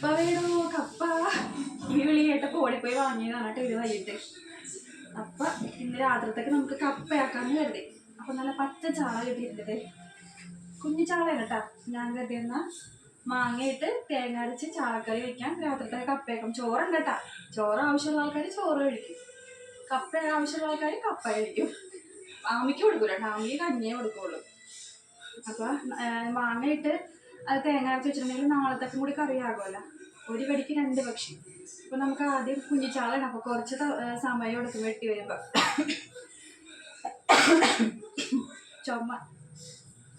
കപ്പ വേണോ കപ്പ. ഈ വിളി കേട്ടപ്പോൾ ഓടിപ്പോയി വാങ്ങിയതാണ് കേട്ടോ ഇത് വൈകിട്ട്. അപ്പൊ ഇന്ന് രാത്രിത്തേക്ക് നമുക്ക് കപ്പയാക്കാന്ന് കരുതി. അപ്പൊ നല്ല പച്ച ചാള കിട്ടിയിട്ടുണ്ട്. കുഞ്ഞു ചാളയാണ് കേട്ടോ. ഞാൻ കരുതിയെന്ന മാങ്ങയിട്ട് തേങ്ങ അരച്ച് ചാളക്കറി വെക്കാം. രാത്രിത്തെ കപ്പയാക്കാം. ചോറുണ്ട് കേട്ടാ. ചോറ് ആവശ്യമുള്ള ആൾക്കാർ ചോറ് കഴിക്കും. കപ്പ ആവശ്യമുള്ള ആൾക്കാർ കപ്പ കഴിക്കും. ആമിക്ക് കൊടുക്കൂല ആമിക്ക് കഞ്ഞിയേ കൊടുക്കുള്ളൂ. അപ്പൊ മാങ്ങയിട്ട് അത് തേങ്ങ അരച്ച് വെച്ചിട്ടുണ്ടെങ്കിൽ നാളത്തേക്കും കൂടി കറിയാകുമല്ലോ. ഒരു വെടിക്ക് രണ്ട് പക്ഷി. അപ്പൊ നമുക്ക് ആദ്യം കുഞ്ഞിച്ചാളാണ്. അപ്പൊ കുറച്ച് സമയം എടുക്കും വെട്ടി വരുമ്പോ. ചുമ.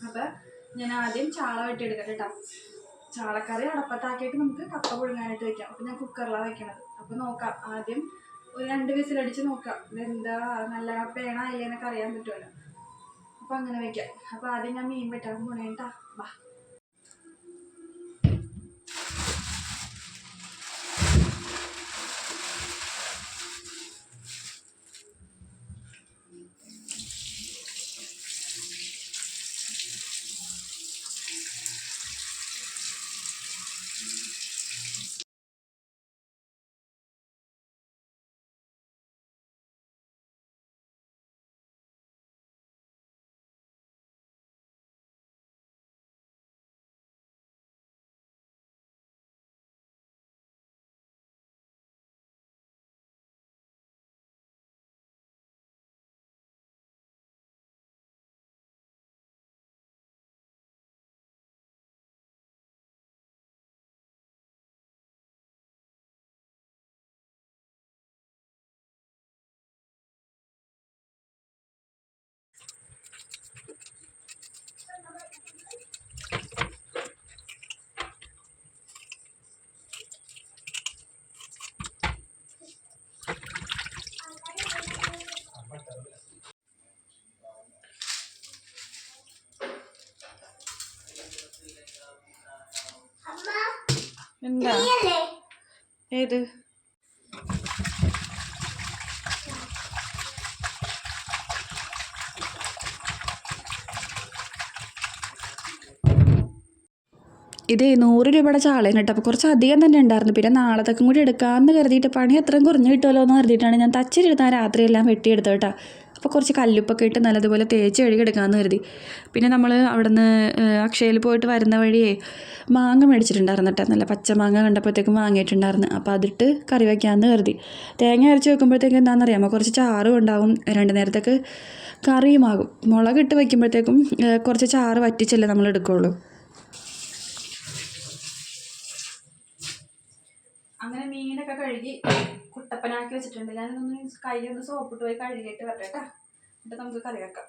അപ്പൊ ഞാൻ ആദ്യം ചാള വെട്ടിയെടുക്കട്ടെ കേട്ടോ. ചാളക്കറി അടപ്പത്താക്കിയിട്ട് നമുക്ക് കപ്പ പുഴുങ്ങാനായിട്ട് വെക്കാം. അപ്പൊ ഞാൻ കുക്കറിലാണ് വെക്കണത്. അപ്പൊ നോക്കാം. ആദ്യം ഒരു രണ്ട് വിസിലടിച്ച് നോക്കാം. എന്താ നല്ല പേണ അല്ലേന്നൊക്കെ അറിയാൻ പറ്റുമല്ലോ. അപ്പൊ അങ്ങനെ വെക്കാം. അപ്പൊ ആദ്യം ഞാൻ മീൻ വെട്ടാൻ പോണേട്ടാ വാ. എന്താ? ഏത്? ഇതേ നൂറ് രൂപയുടെ ചാളയും കേട്ടോ. അപ്പോൾ കുറച്ച് അധികം തന്നെ ഉണ്ടായിരുന്നു. പിന്നെ നാളത്തേക്കും കൂടി എടുക്കാമെന്ന് കരുതിയിട്ട് പണി അത്രയും കുറഞ്ഞു കിട്ടുമല്ലോ എന്ന് കരുതിയിട്ടാണ് ഞാൻ തച്ചിരുത്താൻ രാത്രിയെല്ലാം വെട്ടിയെടുത്തു കേട്ടോ. അപ്പോൾ കുറച്ച് കല്ലുപ്പൊക്കെ ഇട്ട് നല്ലതുപോലെ തേച്ച് കഴുകിയെടുക്കാമെന്ന് കരുതി. പിന്നെ നമ്മൾ അവിടുന്ന് അക്ഷയയിൽ പോയിട്ട് വരുന്ന വഴിയേ മാങ്ങ മേടിച്ചിട്ടുണ്ടായിരുന്നു കേട്ടോ. നല്ല പച്ചമാങ്ങ കണ്ടപ്പോഴത്തേക്കും വാങ്ങിയിട്ടുണ്ടായിരുന്നു. അപ്പോൾ അതിട്ട് കറി വയ്ക്കാമെന്ന് കരുതി. തേങ്ങ അരച്ച് വെക്കുമ്പോഴത്തേക്കും എന്താണെന്നറിയാമോ? കുറച്ച് ചാറും ഉണ്ടാവും. രണ്ട് നേരത്തേക്ക് കറിയുമാകും. മുളകിട്ട് വയ്ക്കുമ്പോഴത്തേക്കും കുറച്ച് ചാറ് വറ്റിച്ചല്ലേ നമ്മൾ എടുക്കുകയുള്ളൂ അങ്ങനെ മീനൊക്കെ കഴുകി കുട്ടപ്പനാക്കി വെച്ചിട്ടുണ്ട്. ഞാനൊന്ന് കൈ ഒന്ന് സോപ്പിട്ട് പോയി കഴുകിയിട്ട് വരട്ടെ. എന്നിട്ട് നമുക്ക് കറി വെക്കാം.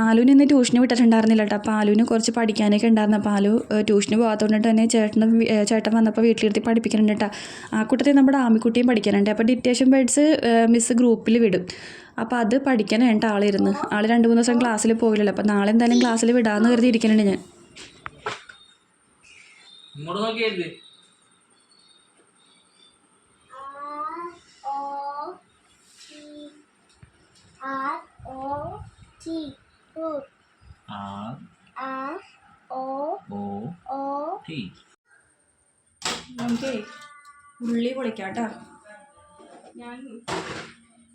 ആലുവിന് ഇന്ന് ട്യൂഷന് വിട്ടിട്ടുണ്ടായിരുന്നില്ല കേട്ടോ. അപ്പോൾ ആലുവിന് കുറച്ച് പഠിക്കാനൊക്കെ ഉണ്ടായിരുന്നു. അപ്പോൾ ആലു ട്യൂഷന് പോകാത്തതുകൊണ്ട് തന്നെ ചേട്ടനും ചേട്ടൻ വന്നപ്പോൾ വീട്ടിലിരുത്തി പഠിപ്പിക്കുന്നുണ്ട് കേട്ടോ. ആ കൂട്ടത്തിൽ നമ്മുടെ ആമിക്കുട്ടിയും പഠിക്കാനുണ്ട് അപ്പോൾ ഡിറ്റേഷൻ ബേഡ്സ് മിസ് ഗ്രൂപ്പിൽ വിടും. അപ്പോൾ അത് പഠിക്കാനായിട്ട് ആളിരുന്ന്. ആൾ രണ്ട് മൂന്ന് ദിവസം ക്ലാസ്സിൽ പോയില്ലല്ലോ അപ്പോൾ നാളെ എന്തായാലും ക്ലാസ്സിൽ വിടാമെന്ന് കരുതി ഇരിക്കുന്നുണ്ട് ഞാൻ ഇങ്ങോട്ട് നോക്കിയല്ലേ R O T O R R O O O T. നമുക്കേ ഉള്ളി പൊളിക്കാം കേട്ടോ ഞാൻ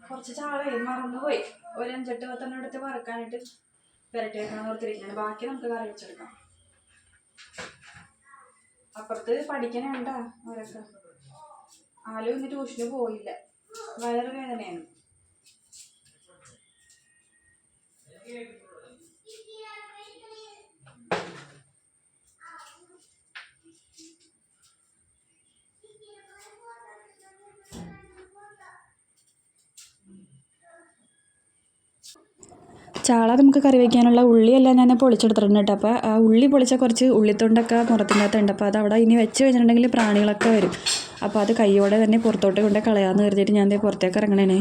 കുറച്ച് ചാളേ മറന്നുപോയി. ഒരു അഞ്ചെട്ട് പത്തെണ്ണം എടുത്ത് വറക്കാനായിട്ട് പെരട്ടി വെക്കാൻ ഓർത്തിരിക്കുകയാണ് ബാക്കി നമുക്ക് കറി വെച്ചെടുക്കാം. അപ്പുറത്ത് പഠിക്കണേണ്ട അവരൊക്കെ. ആലും ഇന്ന് ട്യൂഷന് പോയില്ല. വയറ് വേദനയാണ്. ചാള നമുക്ക് കറി വയ്ക്കാനുള്ള ഉള്ളിയെല്ലാം ഞാൻ പൊളിച്ചെടുത്തിട്ടുണ്ട് കേട്ടോ. അപ്പോൾ ആ ഉള്ളി പൊളിച്ച കുറച്ച് ഉള്ളിത്തൊണ്ടൊക്കെ മുറത്തിനകത്തുണ്ട് അപ്പോൾ അത് അവിടെ ഇനി വെച്ച് കഴിഞ്ഞിട്ടുണ്ടെങ്കിൽ പ്രാണികളൊക്കെ വരും. അപ്പോൾ അത് കൈയോടെ തന്നെ പുറത്തോട്ട് കൊണ്ട് കളയാമെന്ന് കരുതിയിട്ട് ഞാൻ പുറത്തേക്ക് ഇറങ്ങണേനെ.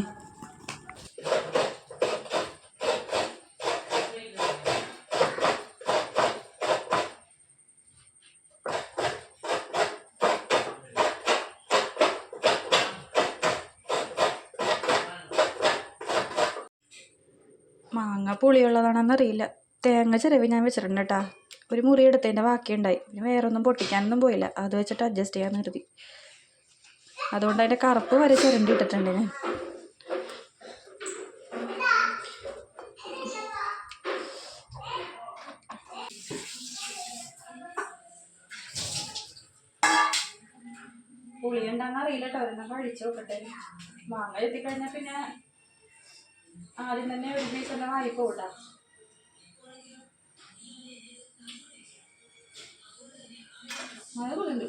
മാങ്ങ പുളിയുള്ളതാണെന്ന് അറിയില്ല തേങ്ങ ചിരവി ഞാൻ വെച്ചിട്ടുണ്ട് കേട്ടോ. ഒരു മുറി എടുത്തതിന്റെ ബാക്കിയുണ്ടായി. പിന്നെ വേറെ ഒന്നും പൊട്ടിക്കാനൊന്നും പോയില്ല. അത് വെച്ചിട്ട് അഡ്ജസ്റ്റ് ചെയ്യാൻ കരുതി. അതുകൊണ്ട് അതിന്റെ കറുപ്പ് വരെ ചിരണ്ടി ഇട്ടിട്ടുണ്ട് ഞാൻ. പുളി ഉണ്ടാന്ന് അറിയില്ല കേട്ടോ. ഒരെണ്ണം കഴിച്ചു നോക്കട്ടെ. മാങ്ങ എത്തിക്കഴിഞ്ഞാൽ പിന്നെ ആദ്യം തന്നെ ഒരു പീസ് തന്നെ വാങ്ങിപ്പോട്ടാ മഴ പുളിയുണ്ട്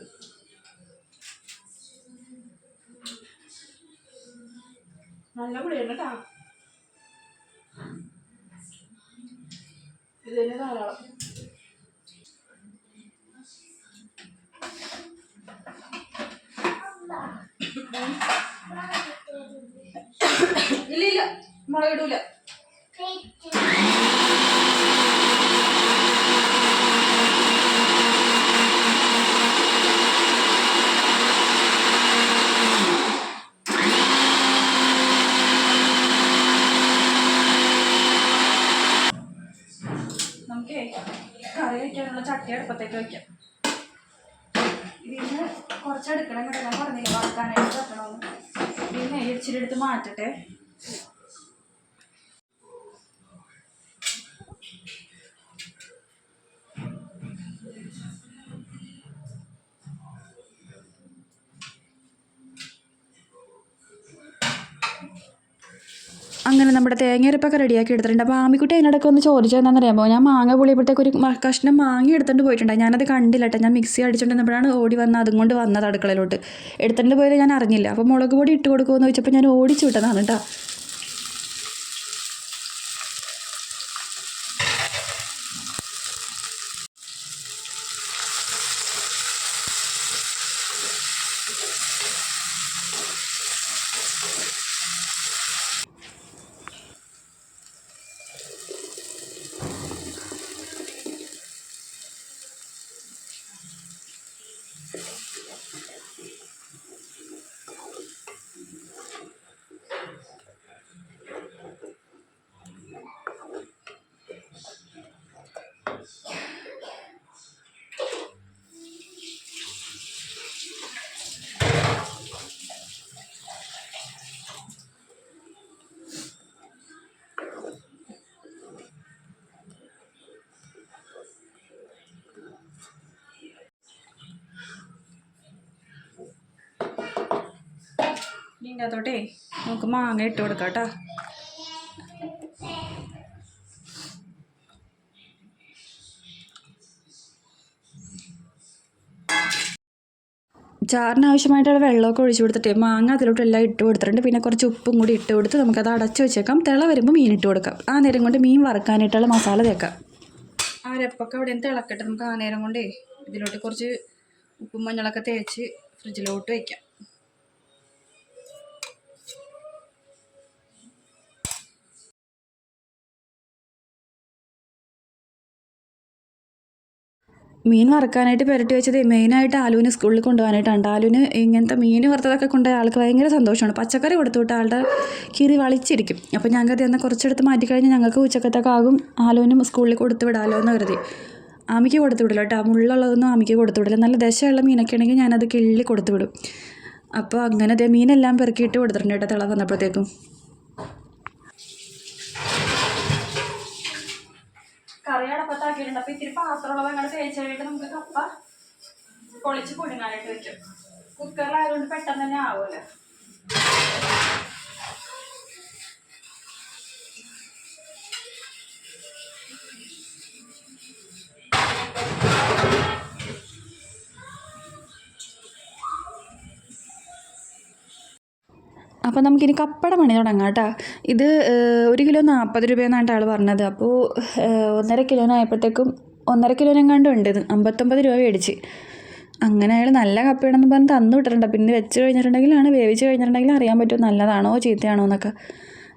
നല്ല പുളിയുണ്ട് കേട്ടാ ഇത് തന്നെ ധാരാളം. മുളക് നമുക്ക് കറി വയ്ക്കാനുള്ള ചട്ടി അടുപ്പത്തേക്ക് വയ്ക്കാം ഇതിന് കുറച്ച് എടുക്കണം കേട്ടോ. ഞാൻ പറഞ്ഞില്ല വറക്കാനായിട്ട് വെക്കണമെന്ന്. പിന്നെ ഇച്ചിരി എടുത്ത് മാറ്റട്ടെ. അങ്ങനെ നമ്മുടെ തേങ്ങയരപ്പൊക്കെ റെഡിയാക്കി എടുത്തിട്ടുണ്ട്. അപ്പോൾ ആമിക്കുട്ടി അതിനിടയ്ക്ക് ഒന്ന് ചോദിച്ചത് എന്താണെന്നറിയാമോ? ഞാൻ മാങ്ങ പുളിയപ്പോഴത്തേക്ക് ഒരു കഷ്ണം മാങ്ങ എടുത്തുകൊണ്ട് പോയിട്ടുണ്ടായി. ഞാനത് കണ്ടില്ല കേട്ടോ. ഞാൻ മിക്സി അടിച്ചുകൊണ്ടിരുന്നപ്പോഴാണ് ഓടി വന്ന അതും കൊണ്ട് വന്നത് അടുക്കളയിലോട്ട്. എടുത്തിട്ട് പോയത് ഞാൻ അറിഞ്ഞില്ല. അപ്പോൾ മുളക് പൊടി ഇട്ട് കൊടുക്കുമെന്ന് ചോദിച്ചപ്പോൾ ഞാൻ ഓടിച്ചു വിട്ടതാണ് കേട്ടോ. すいません。ഇതിന്റെ അകത്തോട്ടേ നമുക്ക് മാങ്ങ ഇട്ട് കൊടുക്കാം കേട്ടോ. ചാറിന് ആവശ്യമായിട്ടുള്ള വെള്ളമൊക്കെ ഒഴിച്ചു കൊടുത്തിട്ട് മാങ്ങ അതിലോട്ട് എല്ലാം ഇട്ട് കൊടുത്തിട്ടുണ്ട്. പിന്നെ കുറച്ച് ഉപ്പും കൂടി ഇട്ട് കൊടുത്ത് നമുക്കത് അടച്ചു വെച്ചേക്കാം. തിള വരുമ്പോൾ മീൻ ഇട്ട് കൊടുക്കാം. ആ നേരം കൊണ്ട് മീൻ വറക്കാനായിട്ടുള്ള മസാല തേക്കാം. ആ രപ്പൊക്കെ അവിടെ തിളക്കട്ടെ. നമുക്ക് ആ നേരം കൊണ്ടേ ഇതിലോട്ട് കുറച്ച് ഉപ്പും മഞ്ഞളൊക്കെ തേച്ച് ഫ്രിഡ്ജിലോട്ട് വയ്ക്കാം മീൻ വറക്കാനായിട്ട് പുരട്ടി വെച്ചത് മെയിനായിട്ട് ആലുവിന് സ്കൂളിൽ കൊണ്ടുപോകാനായിട്ടാണ്. ആലുവിന് ഇങ്ങനത്തെ മീൻ വറുത്തതൊക്കെ കൊണ്ടുപോയ ആൾക്ക് ഭയങ്കര സന്തോഷമാണ്. പച്ചക്കറി കൊടുത്തു വിട്ട് ആളുടെ കീറി വളിച്ചിരിക്കും. അപ്പോൾ ഞങ്ങൾക്ക് എന്നാൽ കുറച്ചെടുത്ത് മാറ്റിക്കഴിഞ്ഞാൽ ഞങ്ങൾക്ക് ഉച്ചക്കത്തൊക്കെ ആകും. ആലുവിനും സ്കൂളിൽ കൊടുത്തു വിടാമല്ലോ എന്ന് കരുതി. ആമിക്ക് കൊടുത്തു വിടില്ല കേട്ടോ മുള്ളുള്ളതൊന്നും ആമിക്ക് കൊടുത്തു വിടില്ല നല്ല ദശയുള്ള മീനൊക്കെ ആണെങ്കിൽ ഞാനത് കിള്ളി കൊടുത്തു വിടും. അപ്പോൾ അങ്ങനെ മീനെല്ലാം പെറുക്കിയിട്ട് കൊടുത്തിട്ടുണ്ട് കേട്ടോ തിള വന്നപ്പോഴത്തേക്കും. കറി അടപ്പത്താക്കിയിട്ടുണ്ട് അപ്പോൾ ഇത്തിരി പാത്രമുള്ള ഞങ്ങൾ തേച്ച് കഴിഞ്ഞിട്ട് നമുക്ക് കപ്പ പൊളിച്ച് പൊടിങ്ങാനായിട്ട് വെക്കും. കുക്കറിലായതുകൊണ്ട് പെട്ടെന്ന് തന്നെ ആവുമല്ലോ അപ്പോൾ നമുക്കിനി കപ്പട പണി തുടങ്ങാം കേട്ടോ. ഇത് ഒരു കിലോ നാൽപ്പത് രൂപയെന്നാണ് ആൾ പറഞ്ഞത്. അപ്പോൾ ഒന്നര കിലോനായപ്പോഴത്തേക്കും ഒന്നര കിലോനെങ്ങാണ്ടും ഉണ്ട് ഇത്. അമ്പത്തൊമ്പത് രൂപ മേടിച്ച്. അങ്ങനെ അയാൾ നല്ല കപ്പയാണെന്ന് പറഞ്ഞ് തന്നു വിട്ടിട്ടുണ്ട്. പിന്നെ വെച്ച് കഴിഞ്ഞിട്ടുണ്ടെങ്കിലാണ് വേവിച്ച് കഴിഞ്ഞിട്ടുണ്ടെങ്കിൽ അറിയാൻ പറ്റും നല്ലതാണോ ചീത്തയാണോ എന്നൊക്കെ.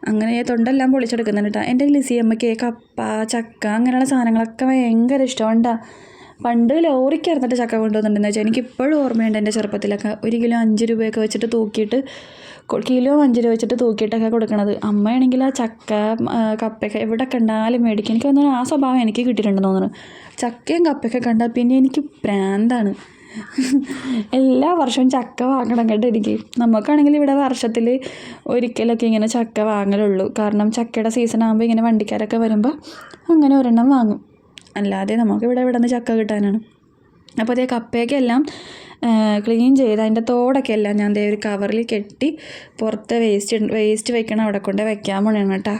അങ്ങനെ തൊണ്ടെല്ലാം പൊളിച്ചെടുക്കുന്നുണ്ട് കേട്ടോ. എന്റെ ലിസി അമ്മയ്ക്ക് കപ്പ ചക്ക അങ്ങനെയുള്ള സാധനങ്ങളൊക്കെ ഭയങ്കര ഇഷ്ടമുണ്ടാ. പണ്ട് ലോറിക്ക് ഇറന്നിട്ട് ചക്ക കൊണ്ടുവന്നിട്ടുണ്ടെന്ന് വെച്ചാൽ എനിക്ക് ഇപ്പോഴും ഓർമ്മയുണ്ട് എന്റെ ചെറുപ്പത്തിലൊക്കെ. ഒരു കിലോ അഞ്ച് രൂപയൊക്കെ വെച്ചിട്ട് തൂക്കിയിട്ട് കിലോ അഞ്ച് രൂപ വെച്ചിട്ട് തൂക്കിയിട്ടൊക്കെ കൊടുക്കണത്. അമ്മയാണെങ്കിൽ ആ ചക്ക കപ്പയൊക്കെ എവിടെ കണ്ടാലും മേടിക്കും. എനിക്ക് തോന്നുന്നു ആ സ്വഭാവം എനിക്ക് കിട്ടിയിട്ടുണ്ടെന്ന് തോന്നുന്നു. ചക്കയും കപ്പയൊക്കെ കണ്ടാൽ പിന്നെ എനിക്ക് പ്രാന്താണ്. എല്ലാ വർഷവും ചക്ക വാങ്ങണം കേട്ടോ എനിക്ക്. നമുക്കാണെങ്കിൽ ഇവിടെ വർഷത്തിൽ ഒരിക്കലൊക്കെ ഇങ്ങനെ ചക്ക വാങ്ങലുള്ളൂ. കാരണം ചക്കയുടെ സീസൺ ആകുമ്പോൾ ഇങ്ങനെ വണ്ടിക്കാരൊക്കെ വരുമ്പോൾ അങ്ങനെ ഒരെണ്ണം വാങ്ങും. അല്ലാതെ നമുക്ക് ഇവിടെ ഇവിടെ നിന്ന് ചക്ക കിട്ടാനാണ്. അപ്പോൾ അതേ കപ്പയൊക്കെ എല്ലാം ക്ലീൻ ചെയ്ത് അതിന്റെ തോടൊക്കെ എല്ലാം ഞാൻ ദേ ഒരു കവറിൽ കെട്ടി പുറത്ത് വേസ്റ്റ് വേസ്റ്റ് വെക്കണം അവിടെ കൊണ്ട് വെക്കാൻ പോണെയാണ് കേട്ടോ.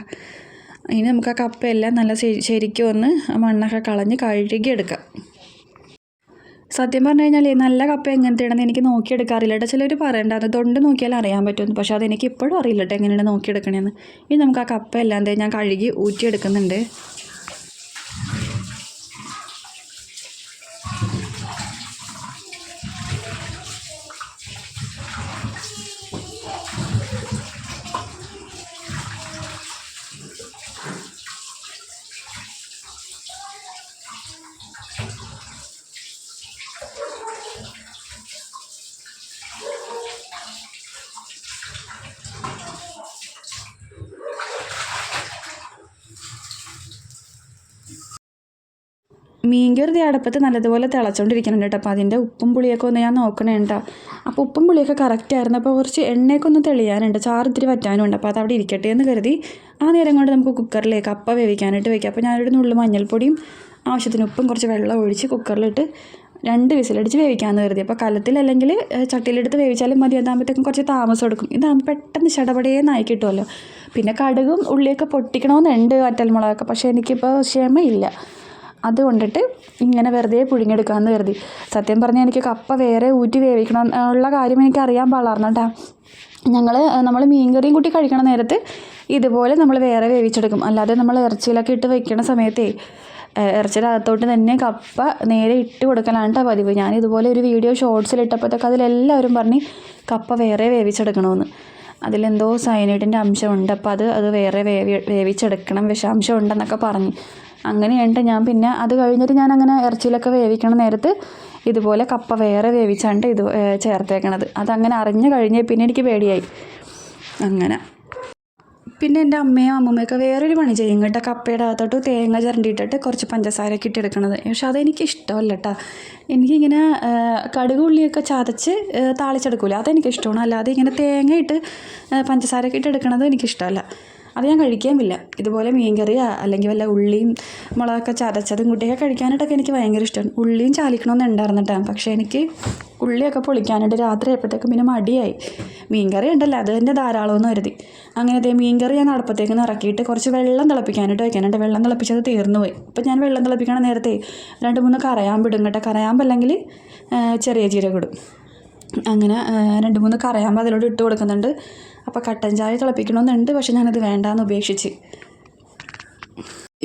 ഇനി നമുക്ക് ആ കപ്പയെല്ലാം നല്ല ശരി- ശരിക്കും ഒന്ന് മണ്ണൊക്കെ കളഞ്ഞ് കഴുകിയെടുക്കാം സത്യം പറഞ്ഞു കഴിഞ്ഞാൽ നല്ല കപ്പ എങ്ങനത്തെയാണെന്ന് എനിക്ക് നോക്കിയെടുക്കാറില്ല കേട്ടോ. ചിലർ പറയണ്ട അത് തൊണ്ട് നോക്കിയാൽ അറിയാൻ പറ്റുമെന്ന്. പക്ഷേ അതെനിക്ക് ഇപ്പോഴും അറിയില്ല കേട്ടോ എങ്ങനെയാണ് നോക്കിയെടുക്കണേന്ന്. ഇനി നമുക്ക് ആ കപ്പ എല്ലാം ഞാൻ കഴുകി ഊറ്റിയെടുക്കുന്നുണ്ട്. മീൻകറി അടപ്പത്ത് നല്ലതുപോലെ തിളച്ചോണ്ടിരിക്കണം കേട്ടോ. അപ്പോൾ അതിന്റെ ഉപ്പും പുളിയൊക്കെ ഒന്ന് ഞാൻ നോക്കണേ കേട്ടോ. അപ്പോൾ ഉപ്പും പുളിയൊക്കെ കറക്റ്റ് ആയിരുന്നു. അപ്പോൾ കുറച്ച് എണ്ണയൊക്കെ ഒന്ന് തെളിയാനുണ്ട്. ചാറ് ഇത്തിരി വറ്റാനുണ്ട്. അപ്പോൾ അത് അവിടെ ഇരിക്കട്ടെ എന്ന് കരുതി ആ നേരം കൊണ്ട് നമുക്ക് കുക്കറിലേക്ക് കപ്പ വേവിക്കാനായിട്ട് വയ്ക്കാം അപ്പോൾ ഞാനൊരു നുള്ളു മഞ്ഞൾപ്പൊടിയും ആവശ്യത്തിന് ഉപ്പും കുറച്ച് വെള്ളം ഒഴിച്ച് കുക്കറിലിട്ട് രണ്ട് വിസിലടിച്ച് വേവിക്കാമെന്ന് കരുതി. അപ്പോൾ കലത്തിൽ അല്ലെങ്കിൽ ചട്ടിയിലെടുത്ത് വേവിച്ചാലും മതി. അതാകുമ്പോഴത്തേക്കും കുറച്ച് താമസം എടുക്കും. ഇതാകുമ്പോൾ പെട്ടെന്ന് ചടപടേന്നായി കിട്ടുമല്ലോ. പിന്നെ കടുകും ഉള്ളിയൊക്കെ പൊട്ടിക്കണമെന്നുണ്ട് വറ്റൽമുളകൊക്കെ. പക്ഷേ എനിക്കിപ്പോൾ ക്ഷമയില്ല. അതുകൊണ്ടിട്ട് ഇങ്ങനെ വെറുതെ പുഴുങ്ങിയെടുക്കാമെന്ന് കരുതി. സത്യം പറഞ്ഞാൽ എനിക്ക് കപ്പ വേറെ ഊറ്റി വേവിക്കണം ഉള്ള കാര്യം എനിക്ക് അറിയാൻ പാടാറുണ്ട് കേട്ടോ ഞങ്ങൾ നമ്മൾ മീൻകറിയും കൂട്ടി കഴിക്കണ നേരത്ത് ഇതുപോലെ നമ്മൾ വേറെ വേവിച്ചെടുക്കും. അല്ലാതെ നമ്മൾ ഇറച്ചിയിലൊക്കെ ഇട്ട് വയ്ക്കണ സമയത്തേ ഏഹ് ഇറച്ചിയുടെ അകത്തോട്ട് തന്നെ കപ്പ നേരെ ഇട്ട് കൊടുക്കലാണ് പതിവ്. ഞാൻ ഇതുപോലെ ഒരു വീഡിയോ ഷോർട്സിൽ ഇട്ടപ്പോഴത്തേക്ക് അതിലെല്ലാവരും പറഞ്ഞ് കപ്പ വേറെ വേവിച്ചെടുക്കണമെന്ന് അതിലെന്തോ സൈനൈഡിന്റെ അംശമുണ്ട്. അപ്പോൾ അത് അത് വേറെ വേവി വേവിച്ചെടുക്കണം വിഷാംശം ഉണ്ടെന്നൊക്കെ പറഞ്ഞു. അങ്ങനെയുണ്ട്. ഞാൻ പിന്നെ അത് കഴിഞ്ഞിട്ട് ഞാൻ അങ്ങനെ ഇറച്ചിയിലൊക്കെ വേവിക്കണ നേരത്ത് ഇതുപോലെ കപ്പ വേറെ വേവിച്ചാണ്ട് ഇത് ചേർത്തേക്കണത്. അതങ്ങനെ അറിഞ്ഞു കഴിഞ്ഞ് പിന്നെ എനിക്ക് പേടിയായി. അങ്ങനെ. പിന്നെ എന്റെ അമ്മയും അമ്മൂമ്മയൊക്കെ വേറൊരു പണി ചെയ്യും കേട്ടോ. കപ്പയുടെ അകത്തോട്ട് തേങ്ങ ചിരണ്ടിയിട്ടിട്ട് കുറച്ച് പഞ്ചസാരയൊക്കെ ഇട്ട് എടുക്കണത് പക്ഷെ അതെനിക്ക് ഇഷ്ടമല്ല കേട്ടോ. എനിക്കിങ്ങനെ കടുക് ഉള്ളിയൊക്കെ ചതച്ച് താളിച്ചെടുക്കില്ല താളിച്ചെടുക്കൂല. അതെനിക്ക് ഇഷ്ടമാണ്. അല്ലാതെ ഇങ്ങനെ തേങ്ങ ഇട്ട് പഞ്ചസാരയൊക്കെ ഇട്ട് എടുക്കണത് എനിക്കിഷ്ടമല്ല. അത് ഞാൻ കഴിക്കാമില്ല ഇതുപോലെ മീൻകറിയോ അല്ലെങ്കിൽ വല്ല ഉള്ളിയും മുളകൊക്കെ ചതച്ചതും കുട്ടിയൊക്കെ കഴിക്കാനായിട്ടൊക്കെ എനിക്ക് ഭയങ്കര ഇഷ്ടമാണ്. ഉള്ളിയും ചാലിക്കണമെന്ന് ഉണ്ടായിരുന്നിട്ടാണ് പക്ഷേ എനിക്ക് ഉള്ളിയൊക്കെ പൊളിക്കാനായിട്ട് രാത്രി ആയപ്പോഴത്തേക്കും പിന്നെ മടിയായി. മീൻകറി ഉണ്ടല്ലോ അത് തന്നെ ധാരാളമെന്ന് കരുതി. അങ്ങനത്തെ മീൻകറി ഞാൻ അടുപ്പത്തേക്ക് ഇറക്കിയിട്ട് കുറച്ച് വെള്ളം തിളപ്പിക്കാനായിട്ട് വയ്ക്കാനുണ്ട് വെള്ളം തിളപ്പിച്ചത് തീർന്നു പോയി അപ്പം ഞാൻ വെള്ളം തിളപ്പിക്കണ നേരത്തെ രണ്ട് മൂന്ന് കറയാമ്പ് ഇടും കേട്ടോ. കറയാമ്പ് അല്ലെങ്കിൽ ചെറിയ ജീരകം ഇടും. അങ്ങനെ രണ്ട് മൂന്ന് കറയാകുമ്പോൾ അതിലോട്ട് ഇട്ട് കൊടുക്കുന്നുണ്ട്. അപ്പോൾ കട്ടൻ ചായ തിളപ്പിക്കണമെന്നുണ്ട് പക്ഷെ ഞാനത് വേണ്ടാന്ന് ഉപേക്ഷിച്ച്.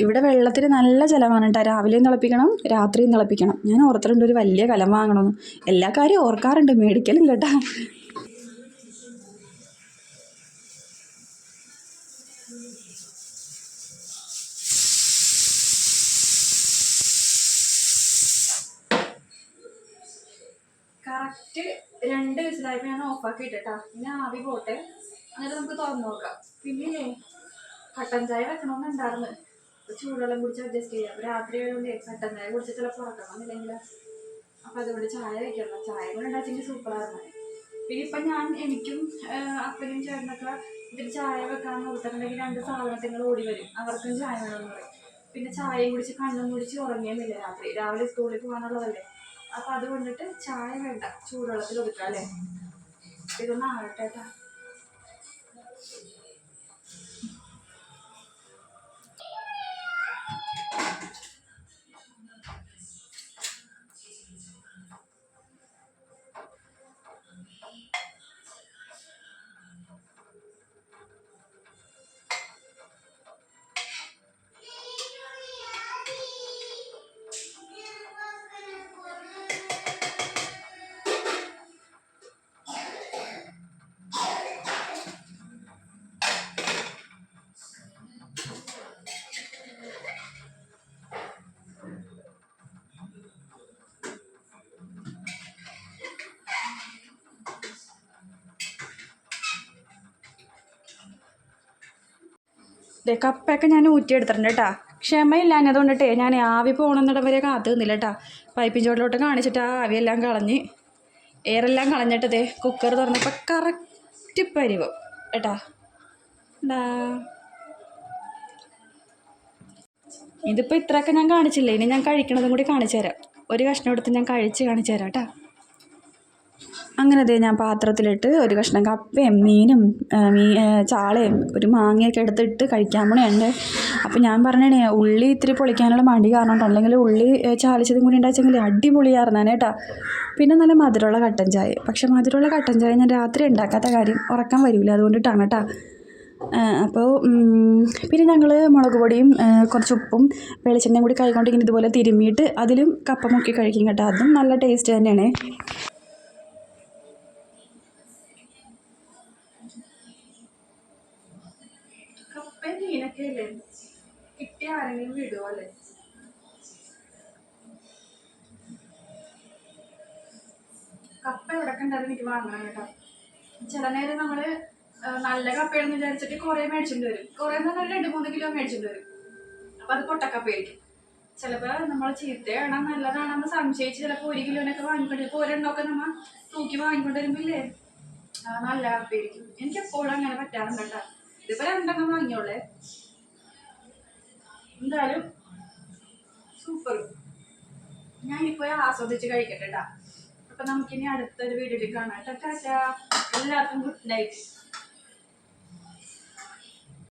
ഇവിടെ വെള്ളത്തിൽ നല്ല ചിലവാണ് കേട്ടോ രാവിലെയും തിളപ്പിക്കണം രാത്രിയും തിളപ്പിക്കണം. ഞാൻ ഓർത്തിട്ടുണ്ട് ഒരു വലിയ കലം വാങ്ങണമെന്ന് എല്ലാ കാര്യവും ഓർക്കാറുണ്ട് മേടിക്കലില്ല കേട്ടോ കറക്റ്റ് രണ്ട് വിസിലായപ്പോൾ ഞാൻ ഓഫാക്കി ഇട്ടാ പിന്നെ ആവി പോട്ടെ. എന്നിട്ട് നമുക്ക് തുറന്നു നോക്കാം. പിന്നെ കട്ടൻ ചായ വെക്കണമെന്നുണ്ടായിരുന്നു ചൂടുവെള്ളം കുടിച്ച് അഡ്ജസ്റ്റ് ചെയ്യാം. രാത്രി ആയതുകൊണ്ട് കട്ടൻ ചായ കുടിച്ച് ചിലപ്പോൾ ഉറക്കണമെന്നില്ലെങ്കിൽ അപ്പം അതുകൊണ്ട് ചായ വെക്കണം. ചായ കൂടെ ഉണ്ടാച്ചെങ്കിൽ സൂപ്പറായിരുന്നു പിന്നെ ഇപ്പം ഞാൻ എനിക്കും അപ്പനും ചേട്ടനൊക്കെ ഇതിൽ ചായ വെക്കാൻ ഓർത്തിട്ടുണ്ടെങ്കിൽ രണ്ട് സാധനത്തിങ്ങൾ ഓടി വരും. അവർക്കും ചായ വേണമെന്ന് പറയും. പിന്നെ ചായയും കുടിച്ച് കണ്ണും കുടിച്ച് ഉറങ്ങിയെന്നില്ല രാത്രി? രാവിലെ സ്കൂളിൽ പോകാനുള്ളതല്ലേ? അപ്പം അതുകൊണ്ടിട്ട് ചായ വേണ്ട ചൂടുവെള്ളത്തിൽ ഒതുക്കാം അല്ലേ? ഇതൊന്നും ആവട്ടെ ദേ കപ്പയൊക്കെ ഞാൻ ഊറ്റിയെടുത്തിട്ടുണ്ട് കേട്ടോ. ക്ഷമയില്ല കൊണ്ടിട്ടേ ഞാൻ ആവി പോകണമെന്നിടം വരെ കാത്തു നിന്നില്ല കേട്ടോ. പൈപ്പിൻ ചോട്ടിലോട്ട് കാണിച്ചിട്ട് ആ ആവിയെല്ലാം കളഞ്ഞ് എയറെല്ലാം കളഞ്ഞിട്ടതേ കുക്കർ തുറന്നപ്പോൾ കറക്റ്റ് പരിവ് കേട്ടാ. എന്താ? ഇതിപ്പോൾ ഇത്രയൊക്കെ ഞാൻ കാണിച്ചില്ലേ? ഇനി ഞാൻ കഴിക്കണതും കൂടി കാണിച്ചു തരാം ഒരു കഷ്ണം എടുത്ത് ഞാൻ കഴിച്ച് കാണിച്ചു തരാം കേട്ടാ. അങ്ങനെ ദേ ഞാൻ പാത്രത്തിലിട്ട് ഒരു കഷ്ണം കപ്പയും മീനും മീ ചാളയും ഒരു മാങ്ങയൊക്കെ എടുത്തിട്ട് കഴിക്കാൻ പോണുണ്ട്. അപ്പം ഞാൻ പറഞ്ഞേ ഉള്ളി ഇത്തിരി പൊളിക്കാനുള്ള മടി കാരണം അല്ലെങ്കിൽ ഉള്ളി ചാലിച്ചതും കൂടി ഉണ്ടാച്ചെങ്കിൽ അടിപൊളിയായിരുന്നാണ് കേട്ടോ. പിന്നെ നല്ല മധുരമുള്ള കട്ടൻ ചായ. പക്ഷേ മധുരമുള്ള കട്ടൻ ചായ ഞാൻ രാത്രി ഉണ്ടാക്കാത്ത കാര്യം ഉറക്കം വരില്ല അതുകൊണ്ടിട്ടാണ് കേട്ടോ. അപ്പോൾ പിന്നെ ഞങ്ങൾ മുളക് പൊടിയും കുറച്ച് ഉപ്പും വെളിച്ചെണ്ണയും കൂടി കൈകൊണ്ട് ഇങ്ങനെ ഇതുപോലെ തിരുമ്മിയിട്ട് അതിലും കപ്പ മുക്കി കഴിക്കും കേട്ടോ. അതും നല്ല ടേസ്റ്റ് തന്നെയാണ്. കപ്പയും മീനൊക്കെ അല്ലേ കിട്ടിയ ആരെങ്കിലും വിടുവോ അല്ലേ? കപ്പ എവിടെ എനിക്ക് വാങ്ങണം കേട്ടോ. ചില നേരം നമ്മൾ നല്ല കപ്പയാണെന്ന് വിചാരിച്ചിട്ട് കുറെ മേടിച്ചിട്ട് വരും. കുറെ എന്ന് പറഞ്ഞാൽ രണ്ട് മൂന്ന് കിലോ മേടിച്ചിട്ട് വരും. അപ്പൊ അത് പൊട്ടക്കപ്പയായിരിക്കും. ചിലപ്പോൾ നമ്മൾ ചീത്തയാണോ നല്ലതാണെന്ന് സംശയിച്ച് ചിലപ്പോ ഒരു കിലോനൊക്കെ വാങ്ങിക്കൊണ്ട് ഇപ്പൊ ഒരെണ്ണമൊക്കെ നമ്മ തൂക്കി വാങ്ങിക്കൊണ്ട് വരുമ്പില്ലേ? നല്ല കപ്പയായിരിക്കും. എനിക്ക് എപ്പോഴും അങ്ങനെ പറ്റാറുണ്ട് കേട്ടോ. ഇതിപ്പോ രണ്ടെണ്ണം വാങ്ങിയോളെ എന്തായാലും സൂപ്പർ ഞാനിപ്പോ ആസ്വദിച്ച് കഴിക്കട്ടെ ട്ടാ. അപ്പൊ നമുക്കിനി അടുത്തൊരു വീഡിയോയിൽ കാണാം. എല്ലാവർക്കും ഗുഡ് നൈറ്റ്